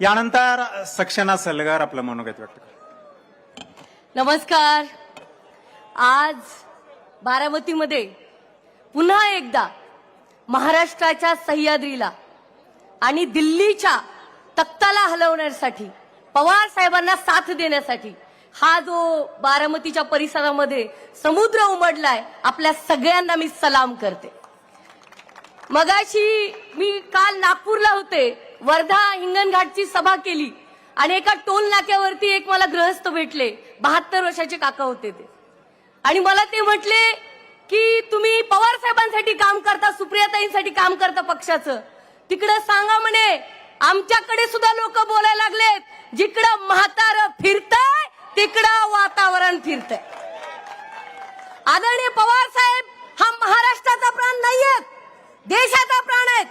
यानंतर सक्षना सलगार आपलं मनोगत व्यक्त नमस्कार. आज बारामतीमध्ये पुन्हा एकदा महाराष्ट्राच्या सह्याद्रीला आणि दिल्लीच्या तख्ताला हलवण्यासाठी पवार साहेबांना साथ देण्यासाठी हा जो बारामतीच्या परिसरामध्ये समुद्र उमडलाय आपल्या सगळ्यांना मी सलाम करते. मगाशी मी काल नागपूरला होते. वर्धा हिंगणघाटची सभा केली. आणि एका टोल नाक्यावरती एक मला गृहस्थ भेटले. बहात्तर वर्षाचे काका होते ते. आणि मला ते म्हटले की तुम्ही पवार साहेबांसाठी काम करता सुप्रियाताईंसाठी काम करता पक्षाचं. तिकडं सांगा म्हणे आमच्याकडे सुद्धा लोक बोलायला लागलेत. जी म्हातार फिरतंय तिकडं वातावरण फिरतंय आदरणीय पवार साहेब हा महाराष्ट्राचा प्राण नाहीयेत देशाचा प्राण आहेत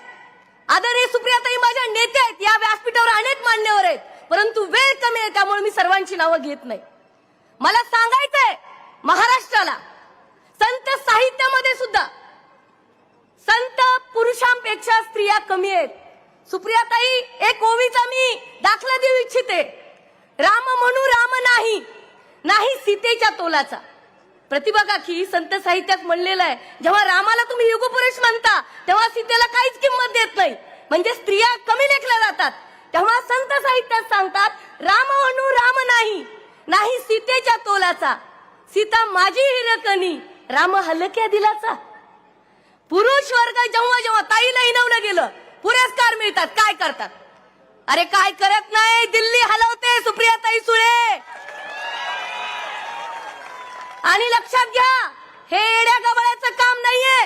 आदरणीय सुप्रियाताई माझ्या नेते आहेत या व्यासपीठावर अनेक मान्यवर आहेत. परंतु वेळ कमी आहे त्यामुळे मी सर्वांची नावं घेत नाही. मला सांगायचंय महाराष्ट्राला संत साहित्यामध्ये सुद्धा संत पुरुषांपेक्षा स्त्रिया कमी आहेत. सुप्रियाताई एक ओवीचा मी दाखला देऊ इच्छिते. राम म्हणू राम नाही. नाही सीतेच्या तोलाचा. प्रतिभा काकी संत साहित्यात म्हणलेलं आहे जेव्हा रामाला तुम्ही युगपुरुष म्हणता तेव्हा सीतेला काहीच किंमत देत नाही. म्हणजे स्त्रिया कमी लेखल्या जातात. तेव्हा संत साहित्यात सांगतात राम अनु राम नाही नाही सीतेच्या तोलाचा सीता माझी हिरकणी राम हलक्या दिलाचा. पुरुष वर्ग जेव्हा जेव्हा ताईला हिनवलं गेलं पुरस्कार मिळतात काय करतात? अरे काय करत नाही दिल्ली हलवते सुप्रिया ताई सुळे. आणि लक्षात घ्या हे येड्या गवळ्याचं काम नाहीये.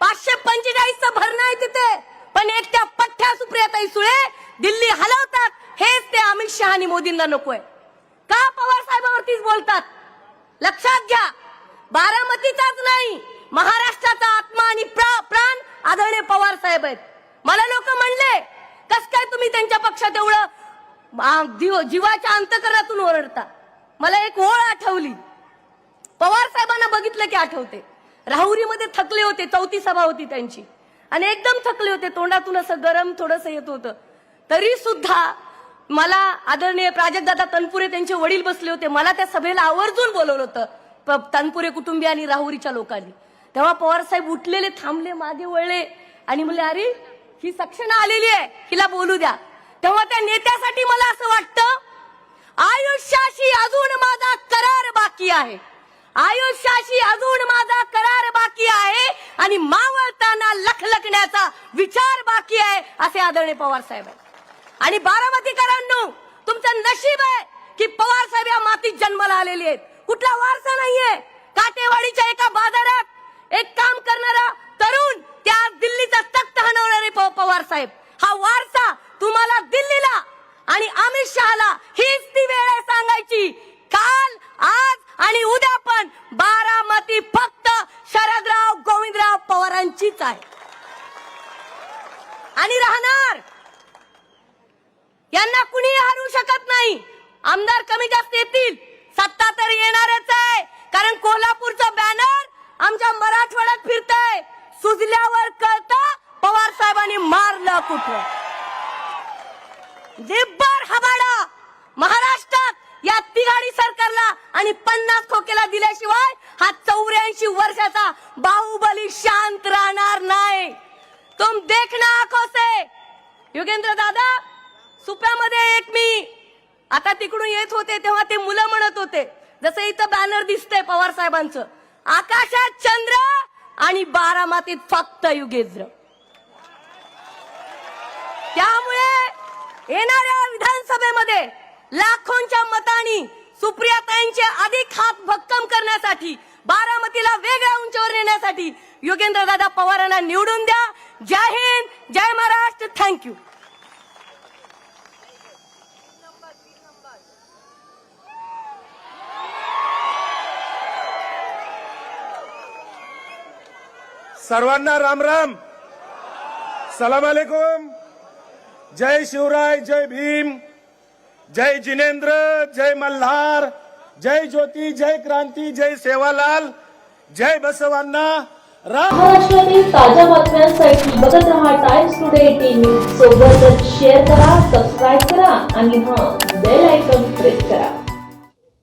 पाचशे पंचेचाळीसचं भरणं आहे तिथे पण एकट्या पठ्ठ्या सुप्रियाताई सुळे दिल्ली हलवतात. हेच ते अमित शहा आणि मोदींना नकोय. का पवार साहेबावरतीच बोलतात? लक्षात घ्या. बारामतीचाच नाही महाराष्ट्राचा आत्मा आणि प्रा- प्राण आदरणीय पवार साहेब आहेत. मला लोक म्हणले कस काय तुम्ही त्यांच्या पक्षात एवढं जीव- जीवाच्या अंतकरणातून ओरडता? मला एक ओळ आठवली. पवार साहेबांना बघितलं की आठवते. राहुरीमध्ये थकले होते चौथी सभा होती त्यांची. आणि एकदम थकले होते तोंडातून असं गरम थोडस येत होतं. तरी सुद्धा मला आदरणीय प्राजक्तदादा तनपुरे त्यांचे वडील बसले होते. मला त्या सभेला आवर्जून बोलवलं होतं. प- तनपुरे कुटुंबीय आणि राहुरीच्या लोकांनी. तेव्हा पवार साहेब उठलेले थांबले मागे वळले आणि म्हणले अरे ही सक्षणा आलेली आहे. हिला बोलू द्या. तेव्हा त्या नेत्यासाठी मला असं वाटतं आयुष्याशी अजून माझा करार बाकी आहे. आयुष्याशी अजून माझा करार बाकी आहे आणि मावळताना लखलखण्याचा विचार बाकी आहे असे आदरणीय पवार साहेब आहे आणि बारामतीकरांनो तुमचं नशीब आहे की पवार साहेब या मातीत जन्माला आलेले आहेत. कुठला वारसा नाहीये. काटेवाडीच्या एका बाजारात एक काम करणारा तरुण त्या दिल्लीचा तख्त हणवणारे पवार साहेब. हा वारसा तुम्हाला दिल्लीला आणि अमित शहाला हीच ती वेळ आहे सांगायची. काल आज आणि उद्या पण बारामती फक्त शरदराव गोविंदराव पवारांचीच आहे. आणि राहणार शकत नाही. आमदार कमी जास्त येतील. सत्ता तर येणारच आहे. कारण कोल्हापूरचा बॅनर आमच्या मराठवाड्यात फिरतय. सुजल्यावर कळत पवार साहेबांनी मारलं कुठं. जिब्बर हबाडा. महाराष्ट्रात या तिघाडी सरकारला आणि पन्नास खोकेला दिल्याशिवाय हा चौऱ्याऐंशी वर्षाचा बाहुबली शांत राहणार नाही. तुम देखना आंखों से. योगेंद्र दादा सुप्यामध्ये एक मी. आता तिकडून येत होते तेव्हा ते मुलं म्हणत होते. जसं इथं बॅनर दिसतंय पवार साहेबांचं. आकाशात चंद्र आणि बारामतीत फक्त युगेंद्र. त्यामुळे येणाऱ्या विधानसभेमध्ये लाखोंच्या मतांनी सुप्रियाताईंचे अधिक हात भक्कम करण्यासाठी बारामतीला वेगळ्या उंचीवर नेण्यासाठी योगेंद्र दादा पवारांना निवडून द्या. जय हिंद जय महाराष्ट्र. थँक्यू सर्वांना राम राम. सलाम अलेकुम. जय शिवराय जय भीम. जय जिनेंद्र जय मल्हार. जय ज्योती जय क्रांती जय सेवालाल. जय बसवांना. महाराष्ट्रातील ताज्या बातम्यांसाठी बघत रहा टाइम्स टुडे टीव्ही सोबतच शेअर करा सबस्क्राईब करा आणि हा बेल आयकॉन प्रेस करा.